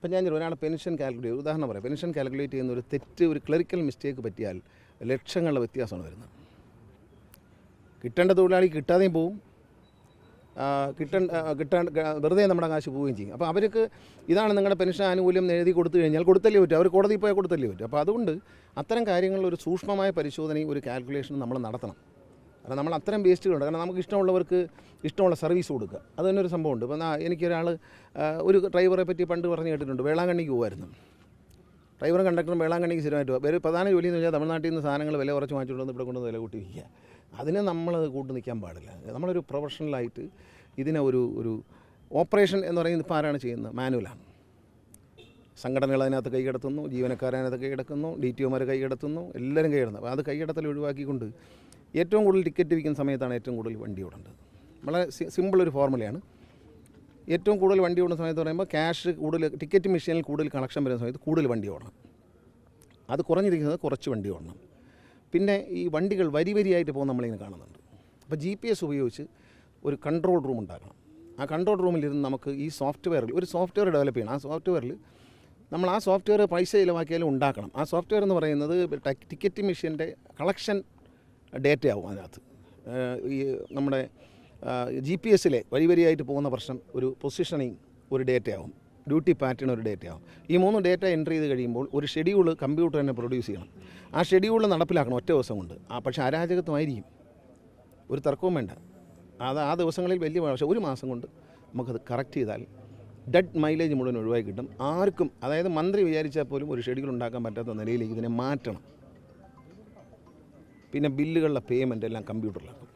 ഇപ്പം ഞാൻ ഒരാൾ പെൻഷൻ കാൽക്കുലേറ്റ് ഉദാഹരണം പറയാം. പെൻഷൻ കാൽക്കുലേറ്റ് ചെയ്യുന്ന ഒരു തെറ്റ് ഒരു ക്ലറിക്കൽ മിസ്റ്റേക്ക് പറ്റിയാൽ ലക്ഷങ്ങളുടെ വ്യത്യാസമാണ് വരുന്നത്. കിട്ടേണ്ട തൊഴിലാളി കിട്ടാതെയും പോവും. കിട്ട കിട്ടേണ്ട കിട്ടാൻ വെറുതെ നമ്മുടെ കാശ് പോവുകയും ചെയ്യും. അപ്പോൾ അവർക്ക് ഇതാണ് നിങ്ങളുടെ പെൻഷൻ ആനുകൂല്യം എഴുതി കൊടുത്തു കഴിഞ്ഞാൽ കൊടുത്തല്ലേ പറ്റും. അവർ കോടതിയിൽ പോയാൽ കൊടുത്തല്ലേ പറ്റും. അപ്പോൾ അതുകൊണ്ട് അത്തരം കാര്യങ്ങളിൽ ഒരു സൂക്ഷ്മമായ പരിശോധനയും ഒരു കാൽക്കുലേഷനും നമ്മൾ നടത്തണം. കാരണം നമ്മൾ അത്തരം വേസ്റ്റുകളുണ്ട് കാരണം നമുക്ക് ഇഷ്ടമുള്ളവർക്ക് ഇഷ്ടമുള്ള സർവീസ് കൊടുക്കുക. അത് തന്നെ ഒരു സംഭവമുണ്ട്. ഇപ്പം എനിക്കൊരാൾ ഒരു ഡ്രൈവറെ പറ്റി പണ്ട് പറഞ്ഞു കേട്ടിട്ടുണ്ട്. വേളാങ്കണ്ണിക്ക് പോകുമായിരുന്നു ഡ്രൈവറും കണ്ടക്ടറും വേളാങ്കണ്ണിക്ക് സ്ഥിരമായിട്ട് പോകും. ഒരു പ്രധാന ജോലി എന്ന് വെച്ചാൽ തമിഴ്നാട്ടിൽ നിന്ന് സാധനങ്ങൾ വില കുറച്ച് വാങ്ങിച്ചുകൊണ്ട് ഇവിടെ കൊണ്ട് വില കൂട്ടി വിൽക്കുക. അതിന് നമ്മൾ കൂട്ട് നിൽക്കാൻ പാടില്ല. നമ്മളൊരു പ്രൊഫഷണലായിട്ട് ഇതിനെ ഒരു ഒരു ഓപ്പറേഷൻ എന്ന് പറയുന്നത് ഇപ്പോൾ ആരാണ് ചെയ്യുന്നത്? മാനുവലാണ് സംഘടനകൾ അതിനകത്ത് കൈകടത്തുന്നു ജീവനക്കാരതിനകത്ത് കൈകടക്കുന്നു ഡി ടി ഒമാർ കൈകടത്തുന്നു എല്ലാവരും കൈകടത്തുന്നു അപ്പോൾ അത് കൈകടത്തൽ ഒഴിവാക്കിക്കൊണ്ട് ഏറ്റവും കൂടുതൽ ടിക്കറ്റ് വിൽക്കുന്ന സമയത്താണ് ഏറ്റവും കൂടുതൽ വണ്ടി ഓടേണ്ടത്. വളരെ സിമ്പിൾ ഒരു ഫോർമുലയാണ് ഏറ്റവും കൂടുതൽ വണ്ടി ഓടുന്ന സമയത്ത് പറയുമ്പോൾ ക്യാഷ് കൂടുതൽ ടിക്കറ്റ് മെഷീനിൽ കൂടുതൽ കളക്ഷൻ വരുന്ന സമയത്ത് കൂടുതൽ വണ്ടി ഓടണം. അത് കുറഞ്ഞിരിക്കുന്നത് കുറച്ച് വണ്ടി ഓടണം. പിന്നെ ഈ വണ്ടികൾ വരി വരിയായിട്ട് പോകുന്ന നമ്മളിങ്ങനെ കാണുന്നുണ്ട്. അപ്പോൾ ജി പി എസ് ഉപയോഗിച്ച് ഒരു കൺട്രോൾ റൂം ഉണ്ടാക്കണം. ആ കൺട്രോൾ റൂമിലിരുന്ന് നമുക്ക് ഈ സോഫ്റ്റ്വെയറിൽ ഒരു സോഫ്റ്റ്വെയർ ഡെവലപ്പ് ചെയ്യണം. ആ സോഫ്റ്റ്വെയറിൽ നമ്മൾ ആ സോഫ്റ്റ്വെയർ പൈസ ചിലവാക്കിയാലും ഉണ്ടാക്കണം. ആ സോഫ്റ്റ്വെയർ എന്ന് പറയുന്നത് ടിക്കറ്റ് മെഷീന്റെ കളക്ഷൻ ഡേറ്റയാവും അതിനകത്ത്. ഈ നമ്മുടെ ജി പി എസ്സിലെ വരി വരിയായിട്ട് പോകുന്ന പ്രശ്നം ഒരു പൊസിഷനിങ് ഒരു ഡേറ്റയാവും. ഡ്യൂട്ടി പാറ്റേൺ ഒരു ഡേറ്റയാവും. ഈ മൂന്ന് ഡേറ്റ എൻട്രി ചെയ്ത് കഴിയുമ്പോൾ ഒരു ഷെഡ്യൂൾ കമ്പ്യൂട്ടർ തന്നെ പ്രൊഡ്യൂസ് ചെയ്യണം. ആ ഷെഡ്യൂൾ നടപ്പിലാക്കണം ഒറ്റ ദിവസം കൊണ്ട് ആ പക്ഷേ അരാജകത്വമായിരിക്കും. ഒരു തർക്കവും വേണ്ട. അത് ആ ദിവസങ്ങളിൽ വലിയ പക്ഷേ ഒരു മാസം കൊണ്ട് നമുക്കത് കറക്റ്റ് ചെയ്താൽ ഡെഡ് മൈലേജ് മുഴുവൻ ഒഴിവാക്കി കിട്ടും. ആർക്കും അതായത് മന്ത്രി വിചാരിച്ചാൽ പോലും ഒരു ഷെഡ്യൂൾ ഉണ്ടാക്കാൻ പറ്റാത്ത നിലയിലേക്ക് ഇതിനെ മാറ്റണം. പിന്നെ ബില്ലുകളുടെ പേയ്മെന്റ് എല്ലാം കമ്പ്യൂട്ടറിലാക്കും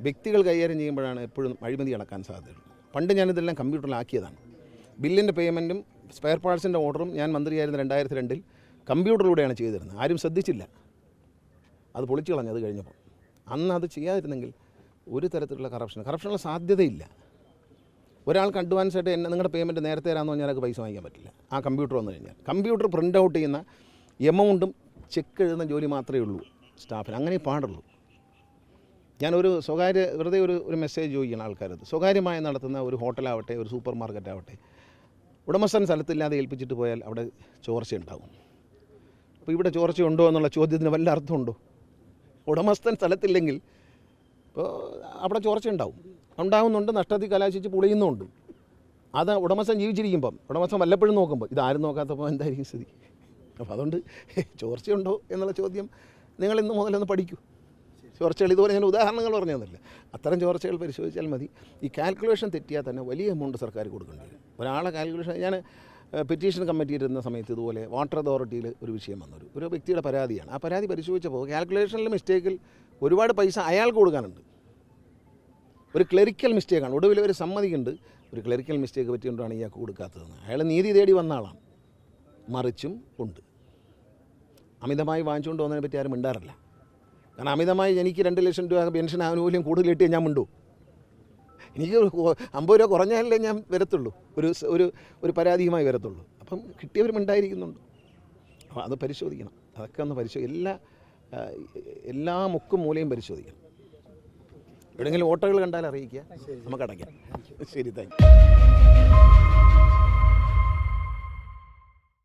വ്യക്തികൾ കൈകാര്യം ചെയ്യുമ്പോഴാണ് എപ്പോഴും അഴിമതി നടക്കാൻ സാധ്യതയുള്ളത്. പണ്ട് ഞാനിതെല്ലാം കമ്പ്യൂട്ടറിലാക്കിയതാണ് ബില്ലിന്റെ പേയ്മെന്റും സ്പെയർ പാർട്സിന്റെ ഓർഡറും ഞാൻ മന്ത്രിയായിരുന്ന രണ്ടായിരത്തി രണ്ടിൽ കമ്പ്യൂട്ടറിലൂടെയാണ് ചെയ്തിരുന്നത്. ആരും ശ്രദ്ധിച്ചില്ല. അത് പൊളിച്ചു കളഞ്ഞു അത് കഴിഞ്ഞപ്പോൾ. അന്ന് അത് ചെയ്യാതിരുന്നെങ്കിൽ ഒരു തരത്തിലുള്ള കറപ്ഷൻ കറപ്ഷനുള്ള സാധ്യതയില്ല. ഒരാൾക്ക് അഡ്വാൻസ് ആയിട്ട് എന്നെ നിങ്ങളുടെ പേയ്മെന്റ് നേരത്തെ തരാമെന്ന് പറഞ്ഞാൽ പൈസ വാങ്ങിക്കാൻ പറ്റില്ല. ആ കമ്പ്യൂട്ടർ വന്നു കഴിഞ്ഞാൽ. കമ്പ്യൂട്ടർ പ്രിന്റ് ഔട്ട് ചെയ്യുന്ന എമൗണ്ടും ചെക്ക് എഴുതുന്ന ജോലി മാത്രമേ ഉള്ളൂ. സ്റ്റാഫിന്. അങ്ങനെ പാടുള്ളൂ. ഞാനൊരു സ്വകാര്യ വെറുതെ ഒരു ഒരു മെസ്സേജ് ചോദിക്കണം ആൾക്കാരത് സ്വകാര്യമായി നടത്തുന്ന ഒരു ഹോട്ടലാവട്ടെ ഒരു സൂപ്പർ മാർക്കറ്റ് ആവട്ടെ ഉടമസ്ഥൻ സ്ഥലത്തില്ലാതെ ഏൽപ്പിച്ചിട്ട് പോയാൽ അവിടെ ചോർച്ച ഉണ്ടാവും. അപ്പോൾ ഇവിടെ ചോർച്ച ഉണ്ടോ എന്നുള്ള ചോദ്യത്തിന് വല്ല അർത്ഥമുണ്ടോ? ഉടമസ്ഥൻ സ്ഥലത്തില്ലെങ്കിൽ ഇപ്പോൾ അവിടെ ചോർച്ച ഉണ്ടാവും. ഉണ്ടാവുന്നുണ്ട് നഷ്ടത്തിൽ കലാശിച്ച് പൊളിയുന്നുണ്ട് അത് ഉടമസ്ഥൻ ജീവിച്ചിരിക്കുമ്പം ഉടമസ്ഥൻ വല്ലപ്പോഴും നോക്കുമ്പോൾ ഇതാരും നോക്കാത്തപ്പോൾ എന്തായിരിക്കും സ്ഥിതി? അപ്പോൾ അതുകൊണ്ട് ചോർച്ചയുണ്ടോ എന്നുള്ള ചോദ്യം നിങ്ങൾ ഇന്ന് മുതലൊന്ന് പഠിക്കൂ. ചോർച്ചകൾ ഇതുപോലെ ഞാൻ ഉദാഹരണങ്ങൾ പറഞ്ഞു തന്നില്ല. അത്തരം ചോർച്ചകൾ പരിശോധിച്ചാൽ മതി. ഈ കാൽക്കുലേഷൻ തെറ്റിയാൽ തന്നെ വലിയ എമൗണ്ട് സർക്കാർ കൊടുക്കേണ്ടി വരും. ഒരാളെ കാൽക്കുലേഷൻ ഞാൻ പെറ്റീഷൻ കമ്മിറ്റി ഇരുന്ന സമയത്ത് ഇതുപോലെ വാട്ടർ അതോറിറ്റിയിൽ ഒരു വിഷയം വന്നൊരു ഒരു വ്യക്തിയുടെ പരാതിയാണ്. ആ പരാതി പരിശോധിച്ചപ്പോൾ കാൽക്കുലേഷനിലെ മിസ്റ്റേക്കിൽ ഒരുപാട് പൈസ അയാൾക്ക് കൊടുക്കാനുണ്ട്. ഒരു ക്ലറിക്കൽ മിസ്റ്റേക്കാണ്. ഒടുവിൽ ഒരു സമ്മതിക്കുന്നുണ്ട്. ഒരു ക്ലറിക്കൽ മിസ്റ്റേക്ക് പറ്റിക്കൊണ്ടാണ് ഇയാൾക്ക് കൊടുക്കാത്തതെന്ന്. അയാൾ നീതി തേടി വന്ന ആളാണ്. മറിച്ചും ഉണ്ട്. അമിതമായി വാങ്ങിച്ചുകൊണ്ട് പോകുന്നതിനെ പറ്റി ആരും മിണ്ടാറില്ല. കാരണം അമിതമായി എനിക്ക് രണ്ട് ലക്ഷം രൂപ പെൻഷൻ ആനുകൂല്യം കൂടുതൽ കിട്ടിയ ഞാൻ മിണ്ടൂ. എനിക്ക് അമ്പത് രൂപ കുറഞ്ഞാലേ ഞാൻ വരത്തുള്ളൂ. ഒരു ഒരു ഒരു പരാതിയുമായി വരത്തുള്ളൂ. അപ്പം കിട്ടിയവരും ഉണ്ടായിരിക്കുന്നുണ്ട് അപ്പോൾ അത് പരിശോധിക്കണം. അതൊക്കെ ഒന്ന് പരിശോധി എല്ലാ എല്ലാ മുക്കും മൂലയും പരിശോധിക്കണം. എവിടെയെങ്കിലും ഓട്ടോകൾ കണ്ടാൽ അറിയിക്കുക. നമുക്ക് അടയ്ക്കാം. ശരി താങ്ക് യു